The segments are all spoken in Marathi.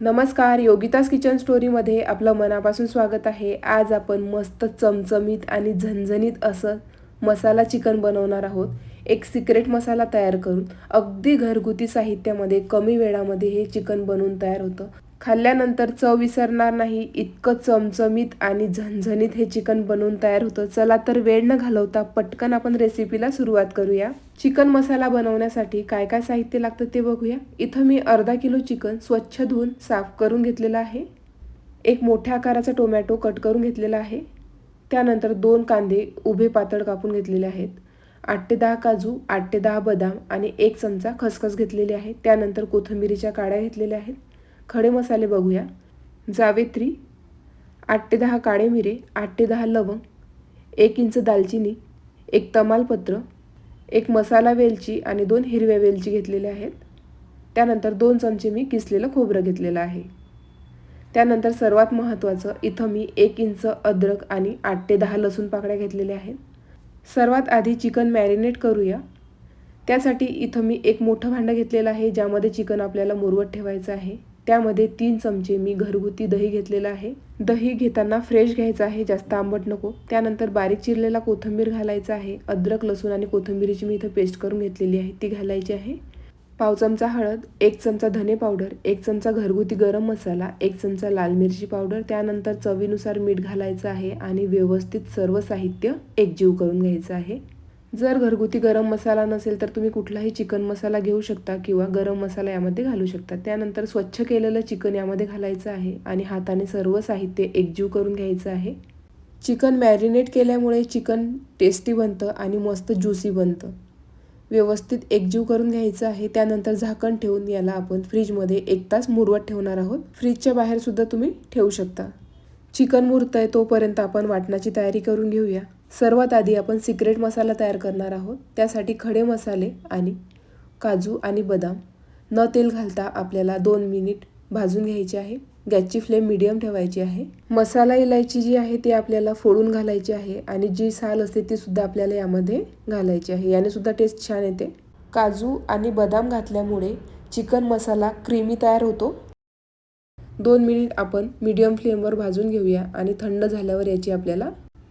नमस्कार योगितास किचन स्टोरीमध्ये आपलं मनापासून स्वागत आहे. आज आपण मस्त चमचमीत आणि झणझणीत असं मसाला चिकन बनवणार आहोत. एक सिक्रेट मसाला तयार करून अगदी घरगुती साहित्यामध्ये कमी वेळामध्ये हे चिकन बनवून तयार होतं. खाल्ल्यानंतर चव विसरणार नाही इतकं चमचमीत आणि झणझणीत हे चिकन बनवून तयार होतं. चला तर वेळ न घालवता पटकन आपण रेसिपीला सुरुवात करूया. चिकन मसाला बनवण्यासाठी काय काय साहित्य लागतं ते बघूया. इथं मी अर्धा किलो चिकन स्वच्छ धुवून साफ करून घेतलेलं आहे. एक मोठ्या आकाराचा टोमॅटो कट करून घेतलेला आहे. त्यानंतर दोन कांदे उभे पातळ कापून घेतलेले आहेत. आठ ते दहा काजू आठ ते दहा बदाम आणि एक चमचा खसखस घेतलेली आहे त्यानंतर कोथिंबिरीच्या काड्या घेतलेल्या आहेत. खडे मसाले बघूया. जावेत्री आठ ते दहा काळे मिरे आठ ते दहा लवंग एक इंच दालचिनी एक तमालपत्र एक मसाला वेलची आणि दोन हिरव्या वेलची घेतलेल्या आहेत. त्यानंतर दोन चमचे मी किसलेलं खोबरं घेतलेलं आहे. त्यानंतर सर्वात महत्त्वाचं इथं मी एक इंच अद्रक आणि आठ ते दहा लसूण पाकळ्या घेतलेल्या आहेत. सर्वात आधी चिकन मॅरिनेट करूया. त्यासाठी इथं मी एक मोठं भांडं घेतलेलं आहे ज्यामध्ये चिकन आपल्याला मुरवत ठेवायचं आहे. त्यामध्ये तीन चमचे मी घरगुती दही घेतलेलं आहे. दही घेताना फ्रेश घ्यायचं आहे जास्त आंबट नको. त्यानंतर बारीक चिरलेला कोथिंबीर घालायचा आहे. अद्रक लसूण आणि कोथिंबीरीची मी इथं पेस्ट करून घेतलेली आहे ती घालायची आहे. पाव चमचा हळद एक चमचा धने पावडर एक चमचा घरगुती गरम मसाला एक चमचा लाल मिरची पावडर त्यानंतर चवीनुसार मीठ घालायचं आहे आणि व्यवस्थित सर्व साहित्य एकजीव करून घ्यायचं आहे. जर घरगुती गरम मसाला नसेल तर तुम्ही कुठलाही चिकन मसाला घेऊ शकता किंवा गरम मसाला यामध्ये घालू शकता. त्यानंतर स्वच्छ केलेलं चिकन यामध्ये घालायचं आहे आणि हाताने सर्व साहित्य एकजीव करून घ्यायचं आहे. चिकन मॅरिनेट केल्यामुळे चिकन टेस्टी बनतं आणि मस्त ज्युसी बनतं. व्यवस्थित एकजीव करून घ्यायचं आहे. त्यानंतर झाकण ठेवून याला आपण फ्रीजमध्ये एक तास मुरवत ठेवणार आहोत. फ्रीजच्या बाहेर सुद्धा तुम्ही ठेवू शकता. चिकन मुरत आहे तोपर्यंत आपण वाटणाची तयारी करून घेऊया. सर्वात आधी आपण सिक्रेट मसाला तयार करणार आहोत. त्यासाठी खडे मसाले आणि काजू आणि बदाम. न तेल घालता आपल्याला दोन मिनिट भाजून घ्यायची आहे. गॅसची फ्लेम मिडियम ठेवायची आहे. मसाला इलायची जी आहे ती आपल्याला फोडून घालायची आहे आणि जी साल असते ती सुद्धा आपल्याला यामध्ये घालायची आहे. याने सुद्धा टेस्ट छान येते. काजू आणि बदाम घातल्यामुळे चिकन मसाला क्रीमी तयार होतो. दोन मिनिट आपण मीडियम फ्लेमवर भाजून घेऊया आणि थंड झाल्यावर याची आपल्याला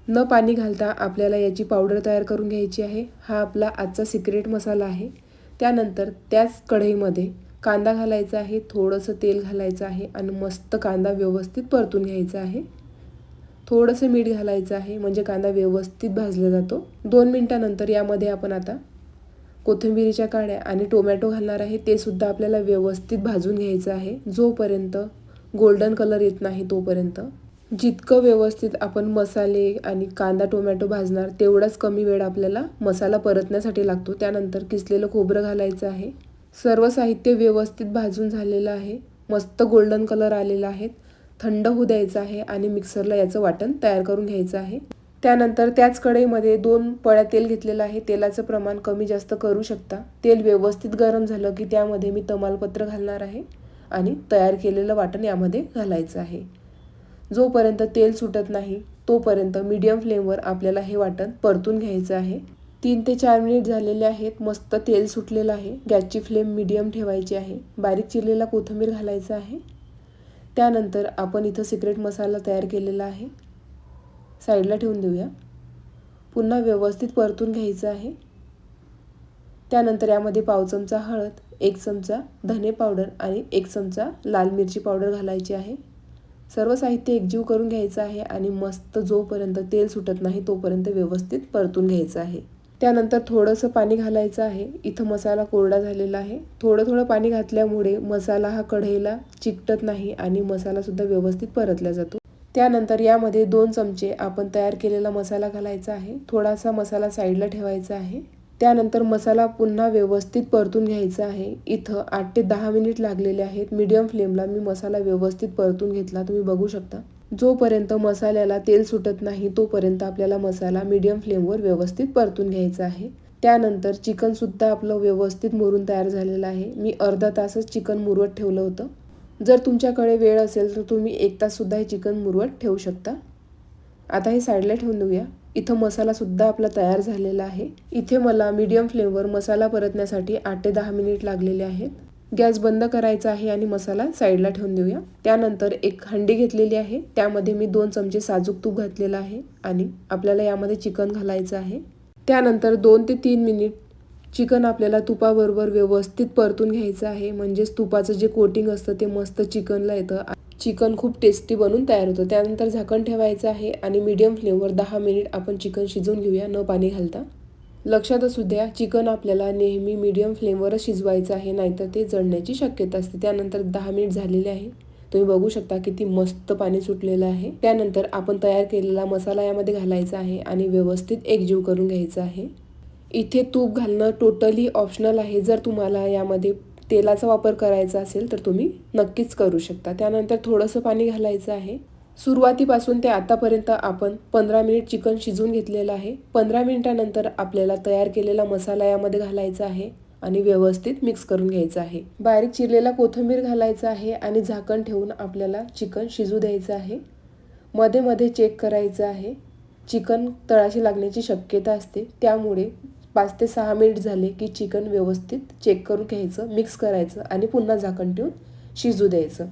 न पाणी घालता आपल्याला याची पावडर तयार करून घ्यायची आहे. हा आपला आजचा सिक्रेट मसाला आहे. त्यानंतर त्याच कढईमध्ये कांदा घालायचा आहे थोडंसं तेल घालायचं आहे आणि मस्त कांदा व्यवस्थित परतून घ्यायचा आहे. थोडंसं मीठ घालायचं आहे म्हणजे कांदा व्यवस्थित भाजला जातो. दोन मिनटानंतर यामध्ये आपण आता कोथिंबिरीच्या काड्या आणि टोमॅटो घालणार आहे. ते सुद्धा आपल्याला व्यवस्थित भाजून घ्यायचं आहे. जोपर्यंत गोल्डन कलर येत नाही तोपर्यंत. जितकं व्यवस्थित आपण मसाले आणि कांदा टोमॅटो भाजणार तेवढाच कमी वेळ आपल्याला मसाला परतण्यासाठी लागतो. त्यानंतर किसलेलं खोबरं घालायचं आहे. सर्व साहित्य व्यवस्थित भाजून झालेलं आहे. मस्त गोल्डन कलर आलेला आहे. थंड होऊ द्यायचं आहे आणि मिक्सरला याचं वाटण तयार करून घ्यायचं आहे. त्यानंतर त्याच कढईमध्ये दोन पळ्या तेल घेतलेलं आहे. तेलाचं प्रमाण कमी जास्त करू शकता. तेल व्यवस्थित गरम झालं की त्यामध्ये मी तमालपत्र घालणार आहे आणि तयार केलेलं वाटण यामध्ये घालायचं आहे. जोपर्यंत तेल सुटत नाही तोपर्यंत मीडियम फ्लेमवर आपल्याला हे वाटण परतून घ्यायचं आहे. तीन ते चार मिनिट झालेले आहेत. मस्त तेल सुटलेलं आहे. गॅसची फ्लेम मीडियम ठेवायची आहे. बारीक चिरलेला कोथिंबीर घालायचा आहे. त्यानंतर आपण इथं सिक्रेट मसाला तयार केलेला आहे. साईडला ठेवून देऊया. पुन्हा व्यवस्थित परतून घ्यायचं आहे. त्यानंतर यामध्ये पाव चमचा हळद एक चमचा धने पावडर आणि एक चमचा लाल मिरची पावडर घालायची आहे. सर्व साहित्य एकजीव करून घ्यायचं आहे आणि मस्त जोपर्यंत तेल सुटत नाही तोपर्यंत व्यवस्थित परतून घ्यायचं आहे. त्यानंतर थोडंसं पाणी घालायचं आहे. इथं मसाला कोरडा झालेला आहे. थोडं थोडं पाणी घातल्यामुळे मसाला हा कढईला चिकटत नाही आणि मसालासुद्धा व्यवस्थित परतला जातो. त्यानंतर यामध्ये दोन चमचे आपण तयार केलेला मसाला घालायचा आहे. थोडासा मसाला साईडला ठेवायचा आहे. त्यानंतर मसाला पुन्हा व्यवस्थित परतून घ्यायचा आहे. इथं आठ ते दहा मिनिट लागलेले आहेत. मीडियम फ्लेमला मी मसाला व्यवस्थित परतून घेतला. तुम्ही बघू शकता. जोपर्यंत मसाल्याला तेल सुटत नाही तोपर्यंत आपल्याला मसाला मीडियम फ्लेमवर व्यवस्थित परतून घ्यायचा आहे. त्यानंतर चिकनसुद्धा आपलं व्यवस्थित मुरून तयार झालेलं आहे. मी अर्धा तासच चिकन मुरवत ठेवलं होतं. जर तुमच्याकडे वेळ असेल तर तुम्ही एक ताससुद्धा हे चिकन मुरवत ठेवू शकता. आता हे साईडला ठेवून देऊया. इथं मसालासुद्धा आपला तयार झालेला आहे. इथे मला मीडियम फ्लेमवर मसाला परतण्यासाठी आठ ते दहा मिनिट लागलेले आहेत. गॅस बंद करायचा आहे आणि मसाला साईडला ठेवून देऊया. त्यानंतर एक हंडी घेतलेली आहे. त्यामध्ये मी दोन चमचे साजूक तूप घातलेलं आहे आणि आपल्याला यामध्ये चिकन घालायचं आहे. त्यानंतर दोन ते तीन मिनिट चिकन आपल्याला तुपाबरोबर व्यवस्थित परतून घ्यायचं आहे. म्हणजेच तुपाचं जे कोटिंग असतं ते मस्त चिकनला येतं. चिकन खूप टेस्टी बनून तयार होतं. त्यानंतर झाकण ठेवायचं आहे आणि मीडियम फ्लेमवर दहा मिनिट आपण चिकन शिजवून घेऊया. न पाणी घालता. लक्षात असू द्या चिकन आपल्याला नेहमी मीडियम फ्लेमवरच शिजवायचं आहे नाहीतर ते जळण्याची शक्यता असते. त्यानंतर दहा मिनिट झालेले आहे. तुम्ही बघू शकता किती मस्त पाणी सुटलेलं आहे. त्यानंतर आपण तयार केलेला मसाला यामध्ये घालायचा आहे आणि व्यवस्थित एकजीव करून घ्यायचा आहे. इथे तूप घालणं टोटली ऑप्शनल आहे. जर तुम्हाला यामध्ये तेलाचा वापर करायचा असेल तर तुम्ही नक्कीच करू शकता. त्यानंतर थोडंसं पाणी घालायचं आहे. सुरुवातीपासून ते आतापर्यंत आपण पंधरा मिनिट चिकन शिजवून घेतलेलं आहे. पंधरा मिनिटानंतर आपल्याला तयार केलेला मसाला यामध्ये घालायचा आहे आणि व्यवस्थित मिक्स करून घ्यायचं आहे. बारीक चिरलेला कोथिंबीर घालायचा आहे आणि झाकण ठेवून आपल्याला चिकन शिजू द्यायचं आहे. मध्ये मध्ये चेक करायचं आहे. चिकन तळाशी लागण्याची शक्यता असते. त्यामुळे पाच ते सहा मिनिट झाले की चिकन व्यवस्थित चेक करून घ्यायचं मिक्स करायचं आणि पुन्हा झाकण ठेवून शिजू द्यायचं.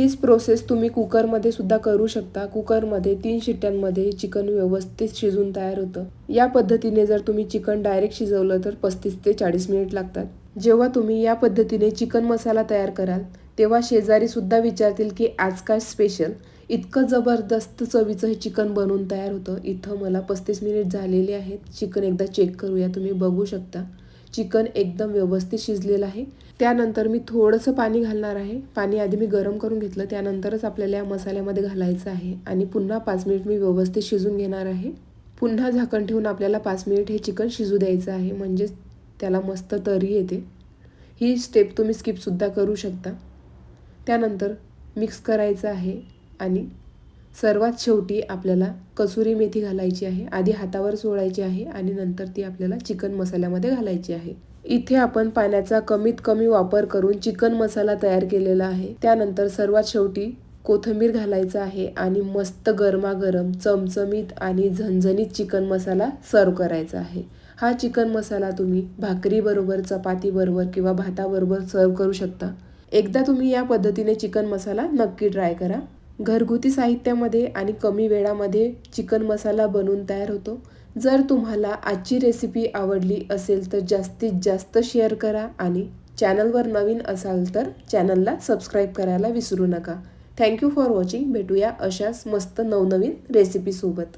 हीच प्रोसेस तुम्ही कुकरमध्ये सुद्धा करू शकता. कुकरमध्ये तीन शिट्ट्यांमध्ये चिकन व्यवस्थित शिजून तयार होतं. या पद्धतीने जर तुम्ही चिकन डायरेक्ट शिजवलं तर पस्तीस ते चाळीस मिनिट लागतात. जेव्हा तुम्ही या पद्धतीने चिकन मसाला तयार कराल तेव्हा शेजारी सुद्धा विचारतील की आज काय स्पेशल इतकं जबरदस्त चवीचं हे चिकन बनवून तयार होतं. इथं मला पस्तीस मिनिट झालेले आहेत. चिकन एकदा चेक करूया. तुम्ही बघू शकता. चिकन एकदम व्यवस्थित शिजलेलं आहे. त्यानंतर मी थोडंसं पाणी घालणार आहे. पाणी आधी मी गरम करून घेतलं. त्यानंतरच आपल्याला या मसाल्यामध्ये घालायचं आहे. आणि पुन्हा पाच मिनिट मी व्यवस्थित शिजून घेणार आहे. पुन्हा झाकण ठेवून आपल्याला पाच मिनिट हे चिकन शिजू द्यायचं आहे. म्हणजेच त्याला मस्त तरी येते. ही स्टेप तुम्ही स्किपसुद्धा करू शकता. त्यानंतर मिक्स करायचं आहे. आणि सर्वात शेवटी आपल्याला कसुरी मेथी घालायची आहे आधी हातावर सोडायची आहे आणि नंतर ती आपल्याला चिकन मसाल्यामध्ये घालायची आहे. इथे आपण पाण्याचा कमीत कमी वापर करून चिकन मसाला तयार केलेला आहे. त्यानंतर सर्वात शेवटी कोथिंबीर घालायचा आहे आणि मस्त गरमागरम चमचमीत आणि झणझणीत चिकन मसाला सर्व करायचा आहे. हा चिकन मसाला तुम्ही भाकरीबरोबर चपातीबरोबर किंवा भाताबरोबर सर्व करू शकता. एकदा तुम्ही या पद्धतीने चिकन मसाला नक्की ट्राय करा. घरगुती साहित्यामध्ये आणि कमी वेळामध्ये चिकन मसाला बनवून तयार होतो. जर तुम्हाला आजची रेसिपी आवडली असेल तर जास्तीत जास्त शेअर करा आणि चॅनलवर नवीन असाल तर चॅनलला सबस्क्राईब करायला विसरू नका. थँक्यू फॉर वॉचिंग भेटूया अशाच मस्त नवनवीन रेसिपीसोबत